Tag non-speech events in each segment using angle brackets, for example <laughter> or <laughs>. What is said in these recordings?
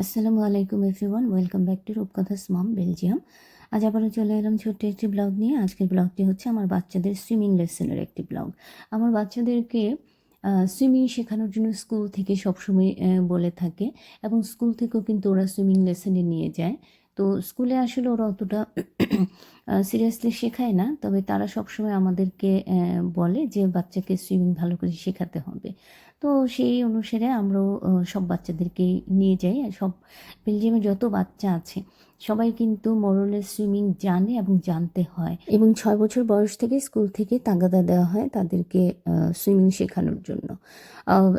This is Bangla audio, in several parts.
আসসালামু আলাইকুম এভরিওয়ান ওয়েলকাম ব্যাক টু রূপকথা স্মাম বেলজিয়াম আজ আবারও চলে এলাম ছোট্ট একটি ব্লগ নিয়ে। আজকের ব্লগটি হচ্ছে আমার বাচ্চাদের সুইমিং লেসনের একটি ব্লগ আমার বাচ্চাদেরকে সুইমিং শেখানোর জন্য স্কুল থেকে সবসময় বলে থাকে এবং স্কুল থেকেও কিন্তু ওরা সুইমিং লেসনে নিয়ে যায়। তো স্কুলে আসলে ওরা অতটা সিরিয়াসলি শেখায় না, তবে তারা সবসময় আমাদেরকে বলে যে বাচ্চাকে সুইমিং ভালো করে শেখাতে হবে। তো সেই অনুসারে আমরাও সব বাচ্চাদেরকে নিয়ে যাই। আর সব বেলজিয়ামে যত বাচ্চা আছে সবাই কিন্তু মোরলে সুইমিং জানে এবং জানতে হয়। এবং ছয় বছর বয়স থেকে স্কুল থেকে তাগাদা দেওয়া হয় তাদেরকে সুইমিং শেখানোর জন্য।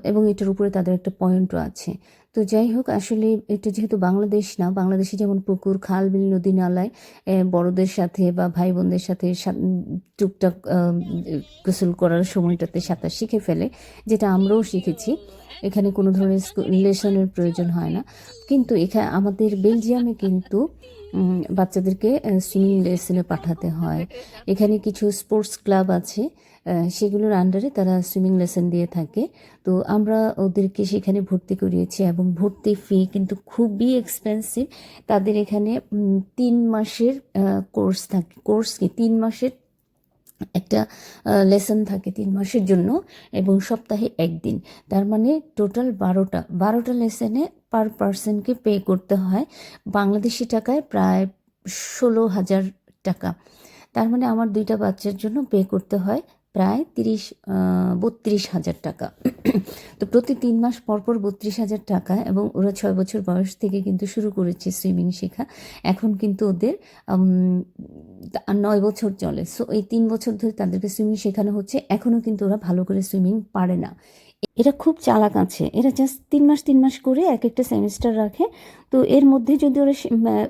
এবং এটার উপরে তাদের একটা পয়েন্টও আছে। তো যাই হোক, আসলে এটা যেহেতু বাংলাদেশ না, বাংলাদেশে যেমন পুকুর, খাল, বিল, নদী, নালায় বড়দের সাথে বা ভাই বোনদের সাথে টুকটাক গোসল করার সময়টাতে সাঁতার শিখে ফেলে, যেটা আমরাও শিখেছি। এখানে কোনো ধরনের রিলেশনের প্রয়োজন হয় না। কিন্তু এখানে আমাদের বেলজিয়ামে কিন্তু বাচ্চাদেরকে সুইমিং লেসনে পাঠাতে হয়। এখানে কিছু স্পোর্টস ক্লাব আছে সেগুলোর আন্ডারে তারা সুইমিং লেসন দিয়ে থাকে। তো আমরা ওদেরকে সেখানে ভর্তি করিয়েছি এবং ভর্তি ফি কিন্তু খুবই এক্সপেন্সিভ তাদের এখানে তিন মাসের কোর্স থাকে। কোর্স কি? তিন মাসের একটা লেসন থাকে তিন মাসের জন্য এবং সপ্তাহে একদিন। তার মানে টোটাল বারোটা বারোটা লেসনে পার পার্সনকে পে করতে হয় বাংলাদেশি টাকায় প্রায় ষোলো হাজার টাকা। তার মানে আমার দুইটা বাচ্চার জন্য পে করতে হয় প্রায় তিরিশ বত্রিশ হাজার টাকা। তো প্রতি তিন মাস পর পর বত্রিশ হাজার টাকা এবং ওরা ছয় বছর বয়স থেকে কিন্তু শুরু করেছে সুইমিং শেখা। এখন কিন্তু ওদের নয় বছর চলে। সো এই তিন বছর ধরে তাদেরকে সুইমিং শেখানো হচ্ছে। এখনও কিন্তু ওরা ভালো করে সুইমিং পারে না। এরা খুব চালাক আছে। এরা জাস্ট তিন মাস তিন মাস করে এক একটা সেমিস্টার রাখে। তো এর মধ্যে যদি ওরা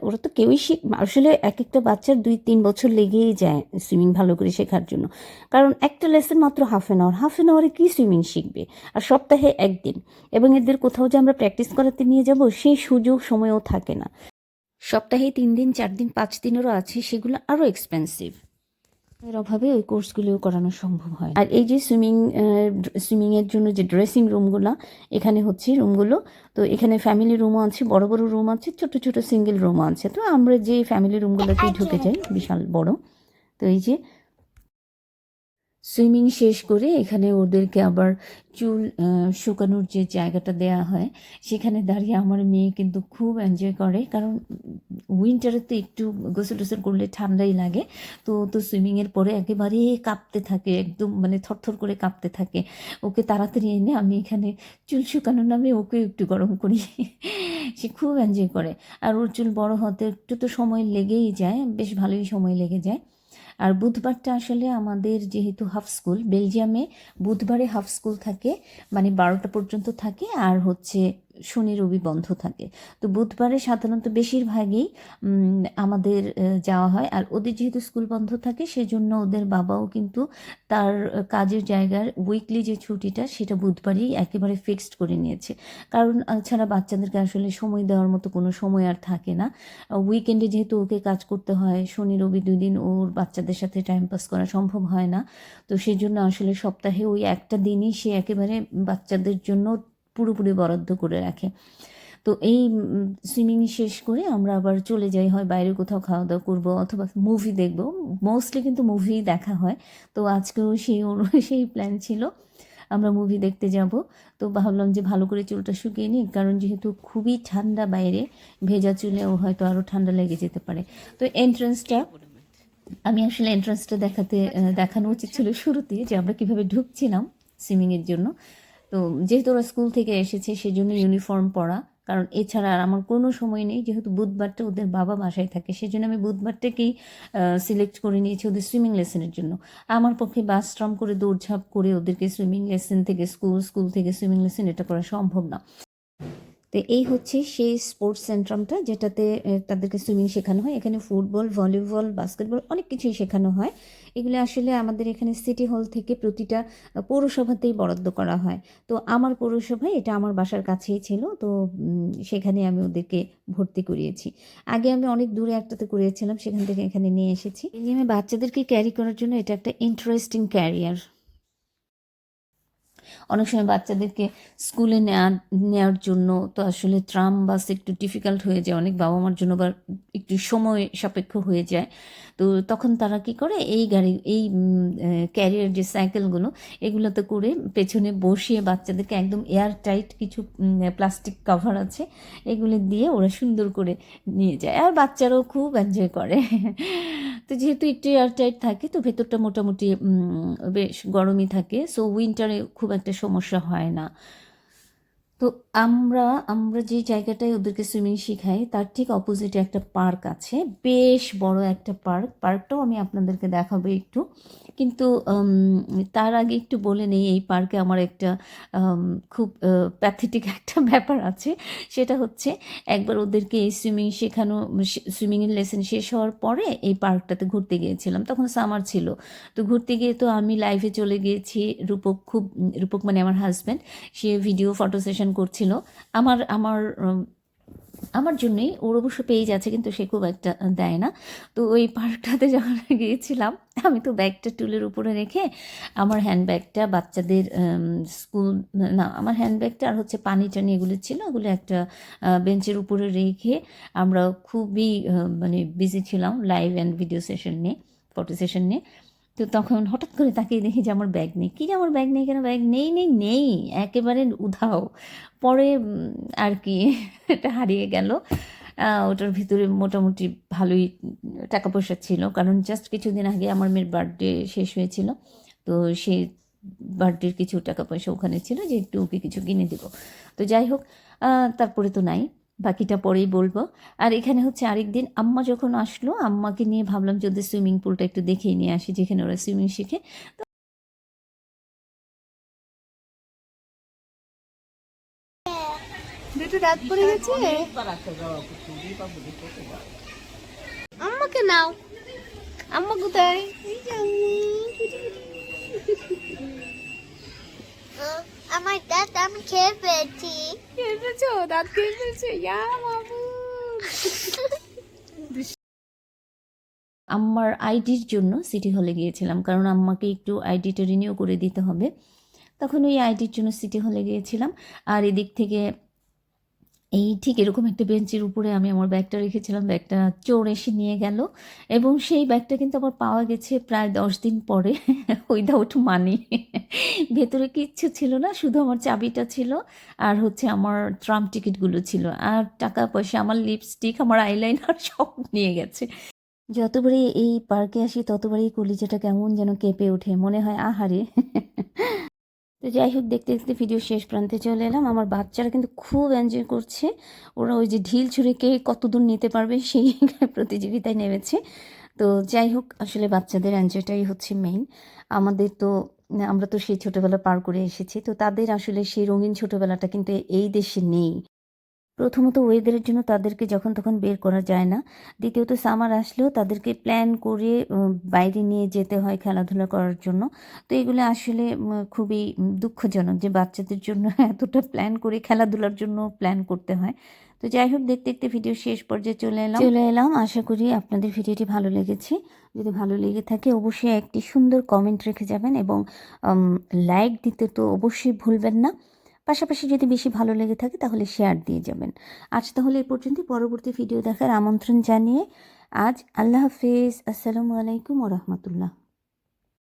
ওরা তো কেউই শিখ আসলে এক একটা বাচ্চার দুই, তিন বছর লেগেই যায় সুইমিং ভালো করে শেখার জন্য। কারণ একটা লেসন মাত্র half an hour half an আওয়ারে কী সুইমিং শিখবে? আর সপ্তাহে একদিন। এবং এদের কোথাও যে আমরা প্র্যাকটিস করাতে নিয়ে যাব সেই সুযোগ সময়ও থাকে না। সপ্তাহে তিন দিন চার দিন পাঁচ দিনেরও আছে সেগুলো আরও এক্সপেন্সিভ এর অভাবে ওই কোর্সগুলিও করানো সম্ভব হয়। আর এই যে সুইমিং সুইমিংয়ের জন্য যে ড্রেসিং রুমগুলো এখানে হচ্ছে রুমগুলো তো এখানে ফ্যামিলি রুমও আছে বড় বড় রুম আছে ছোট ছোট সিঙ্গেল রুমও আছে। তো আমরা যে ফ্যামিলি রুমগুলোতেই ঢুকে যাই বিশাল বড় তো এই যে সুইমিং শেষ করে এখানে ওদেরকে আবার চুল শুকানোর যে জায়গাটা দেয়া হয়, সেখানে দাঁড়িয়ে আমার মেয়ে কিন্তু খুব এনজয় করে। কারণ উইন্টারে তো একটু গোসল টোসল করলে ঠান্ডাই লাগে। তো তো সুইমিংয়ের পরে একেবারে কাঁপতে থাকে, একদম মানে থরথর করে কাঁপতে থাকে। ওকে তাড়াতাড়ি এনে আমি এখানে চুল শুকানোর নামে ওকে একটু গরম করি। <laughs> সে খুব এনজয় করে। আর ওর চুল বড় হতে একটু তো সময় লেগেই যায়, বেশ ভালোই সময় লেগে যায়। আর বুধবারটা আসলে আমাদের যেহেতু হাফ স্কুল, বেলজিয়ামে বুধবারে হাফ স্কুল থাকে মানে বারোটা পর্যন্ত থাকে, আর হচ্ছে শনি, রবি বন্ধ থাকে। তো বুধবারে সাধারণত বেশিরভাগই আমাদের যাওয়া হয়। আর ওদের যেহেতু স্কুল বন্ধ থাকে, সেজন্য ওদের বাবাও কিন্তু তার কাজের জায়গার উইকলি যে ছুটিটা, সেটা বুধবারই একেবারে ফিক্সড করে নিয়েছে। কারণ ছাড়া বাচ্চাদেরকে আসলে সময় দেওয়ার মতো কোনো সময় আর থাকে না। উইকেন্ডে যেহেতু ওকে কাজ করতে হয়, শনি, রবি দুই দিন ওর বাচ্চাদের সাথে টাইম পাস করা সম্ভব হয় না। তো সেই জন্য আসলে সপ্তাহে ওই একটা দিনই সে একেবারে বাচ্চাদের জন্য পুরোপুরি বরাদ্দ করে রাখে। তো এই সুইমিং শেষ করে আমরা আবার চলে যাই, হয় বাইরে কোথাও খাওয়া দাওয়া করব অথবা মুভি দেখব। মোস্টলি কিন্তু মুভি দেখা হয়। তো আজকেও সেই <laughs> সেই প্ল্যান ছিল। আমরা মুভি দেখতে যাব। তো ভাবলাম যে ভালো করে চুলটা শুকিয়ে নিই কারণ যেহেতু খুবই ঠান্ডা বাইরে, ভেজা চুলেও হয়তো আরও ঠান্ডা লেগে যেতে পারে। তো এন্ট্রান্সটা আমি আসলে এন্ট্রান্সটা দেখাতে দেখানো উচিত ছিল শুরুতে যে আমরা কীভাবে ঢুকছিলাম সুইমিংয়ের জন্য। তো যেহেতু ওরা স্কুল থেকে এসেছে, সেজন্য ইউনিফর্ম পরা। কারণ এছাড়া আর আমার কোনো সময় নেই, যেহেতু বুধবারটা ওদের বাবা বাসায় থাকে, সেজন্য আমি বুধবারটাকেই সিলেক্ট করে নিয়েছি ওদের সুইমিং লেসনের জন্য। আমার পক্ষে বাস শ্রম করে, দৌড়ঝাঁপ করে ওদেরকে সুইমিং লেসন থেকে স্কুল স্কুল থেকে সুইমিং লেসন এটা করা সম্ভব না। তো এই হচ্ছে সেই স্পোর্টস সেন্ট্রামটা যেটাতে তাদেরকে সুইমিং শেখানো হয়। এখানে ফুটবল ভলিবল বাস্কেটবল অনেক কিছুই শেখানো হয়। এগুলো আসলে আমাদের এখানে সিটি হল থেকে প্রতিটা পৌরসভাতেই বরাদ্দ করা হয়। তো আমার পৌরসভায় এটা আমার বাসার কাছেই ছিল, তো সেখানে আমি ওদেরকে ভর্তি করিয়েছি। আগে আমি অনেক দূরে একটাতে করিয়েছিলাম, সেখান থেকে এখানে নিয়ে এসেছি। এই যে আমি বাচ্চাদেরকে ক্যারি করার জন্য এটা একটা ইন্টারেস্টিং ক্যারিয়ার অনেক সময় বাচ্চাদেরকে স্কুলে নেওয়া নেওয়ার জন্য তো আসলে ট্রাম বাস একটু ডিফিকাল্ট হয়ে যায়, অনেক বাবা মার জন্য বা একটু সময় সাপেক্ষ হয়ে যায়। তো তখন তারা কি করে, এই গাড়ি, এই ক্যারিয়ার যে সাইকেলগুলো এগুলোতে করে পেছনে বসিয়ে বাচ্চাদেরকে একদম এয়ার টাইট কিছু প্লাস্টিক কভার আছে, এগুলো দিয়ে ওরা সুন্দর করে নিয়ে যায়। আর বাচ্চারাও খুব এনজয় করে। তো যেহেতু একটু এয়ারটাইট থাকে, তো ভেতরটা মোটামুটি বেশ গরমই থাকে সো উইন্টারে খুব একটা সমস্যা হয় না। তো আমরা আমরা যে জায়গাটায় ওদেরকে সুইমিং শেখাই, তার ঠিক অপোজিটে একটা পার্ক আছে। বেশ বড় একটা পার্ক পার্কটাও আমি আপনাদেরকে দেখাবো একটু। কিন্তু তার আগে একটু বলে নেই, এই পার্কে আমার একটা খুব প্যাথেটিক একটা <laughs> ব্যাপার আছে। সেটা হচ্ছে, একবার ওদেরকে এই সুইমিং শেখানো সুইমিংয়ের লেসন শেষ হওয়ার পরে এই পার্কটাতে ঘুরতে গিয়েছিলাম। তখন সামার ছিল। তো ঘুরতে গিয়ে তো আমি লাইভে চলে গিয়েছি। রূপক খুব, রূপক মানে আমার হাজব্যান্ড সে ভিডিও ফটো সেশন করছিল। আমার আমার আমার জন্যই ওর অবশ্য পেজ আছে, কিন্তু সে খুব একটা দেয় না। তো ওই পার্কটাতে যখন <laughs> গিয়েছিলাম, আমি তো ব্যাগটা টুলের উপরে রেখে আমার হ্যান্ডব্যাগটা বাচ্চাদের স্কুল না, আমার হ্যান্ডব্যাগটা আর হচ্ছে পানি টানি এগুলো ছিল, ওগুলো একটা বেঞ্চের উপরে রেখে আমরা খুবই মানে বিজি ছিলাম লাইভ অ্যান্ড ভিডিও সেশন নিয়ে ফটো সেশন নিয়ে। তো তখন হঠাৎ করে তাকিয়ে দেখি যে আমার ব্যাগ নেই। কী যে আমার ব্যাগ নেই, কেন ব্যাগ নেই নেই নেই, একেবারে উধাও। পরে আর কি, <laughs> এটা হারিয়ে গেল। ওটার ভিতরে মোটামুটি ভালোই টাকা পয়সা ছিল, কারণ জাস্ট কিছুদিন আগে আমার মেয়ের বার্থডে শেষ হয়েছিল। তো সেই বার্থডের কিছু টাকা পয়সা ওখানে ছিল যে একটু ওকে কিছু কিনে দিব। তো যাই হোক তারপরে তো নাই। বাকিটা পরেই বলব। আর এখানে হচ্ছে আরেকদিন আম্মা যখন আসলো আম্মাকে নিয়ে ভাবলাম যদি সুইমিং পুলটা একটু দেখিয়ে নিয়ে আসি যেখানে ওরা সুইমিং শিখে। দুটো রাত পড়ে গেছে। আম্মাকে নাও। আম্মা কোথায়? আমার দাঁত আমি খেয়ে ফেলছি। আম্মার আইডির জন্য সিটি হলে গিয়েছিলাম, কারণ আম্মাকে একটু আইডিটা রিনিউ করে দিতে হবে। তখন ওই আইডির জন্য সিটি হলে গিয়েছিলাম। আর এদিক থেকে এই ঠিক এরকম একটা বেঞ্চের উপরে আমি আমার ব্যাগটা রেখেছিলাম। ব্যাগটা চোর এসে নিয়ে গেল এবং সেই ব্যাগটা কিন্তু আবার পাওয়া গেছে প্রায় দশ দিন পরে। <laughs> উইদাউট মানি ভেতরে কিচ্ছু ছিল না, শুধু আমার চাবিটা ছিল আর হচ্ছে আমার ট্রাম টিকিটগুলো ছিল। আর টাকা পয়সা, আমার লিপস্টিক, আমার আইলাইনার <laughs> সব নিয়ে গেছে। যতবারই এই পার্কে আসি, ততবারই কলিজাটা কেমন যেন কেঁপে ওঠে। মনে হয়, আহারে। <laughs> তো যাই হোক দেখতে দেখতে ভিডিও শেষ প্রান্তে চলে এলাম। আমার বাচ্চারা কিন্তু খুব এনজয় করছে। ওরা ওই যে ঢিল ছুঁড়ে কে কত দূর নিতে পারবে সেই <laughs> প্রতিযোগিতায় নেমেছে। তো যাই হোক আসলে বাচ্চাদের এনজয়টাই হচ্ছে মেইন আমাদের তো আমরা তো সেই ছোটোবেলা পার করে এসেছি। তো তাদের আসলে সেই রঙিন ছোটোবেলাটা কিন্তু এই দেশে নেই। প্রথমত ওয়েদারের জন্য তাদেরকে যখন তখন বের করা যায় না। দ্বিতীয়ত সামার আসলেও তাদেরকে প্ল্যান করে বাইরে নিয়ে যেতে হয় খেলাধুলা করার জন্য। তো এগুলো আসলে খুবই দুঃখজনক যে বাচ্চাদের জন্য <laughs> এতটা প্ল্যান করে খেলাধুলার জন্য প্ল্যান করতে হয়। তো যাই হোক, দেখতে দেখতে ভিডিও শেষ পর্যায়ে চলে এলাম। চলে এলাম। আশা করি আপনাদের ভিডিওটি ভালো লেগেছে। যদি ভালো লেগে থাকে, অবশ্যই একটি সুন্দর কমেন্ট রেখে যাবেন এবং লাইক দিতে তো অবশ্যই ভুলবেন না। পাশাপাশি যদি বেশি ভালো লেগে থাকে তাহলে শেয়ার দিয়ে যাবেন। আজ তাহলে এ পর্যন্ত পরবর্তী ভিডিও দেখার আমন্ত্রণ জানিয়ে আজ আল্লাহ হাফিজ। আসসালামু আলাইকুম রহমতুল্লাহ।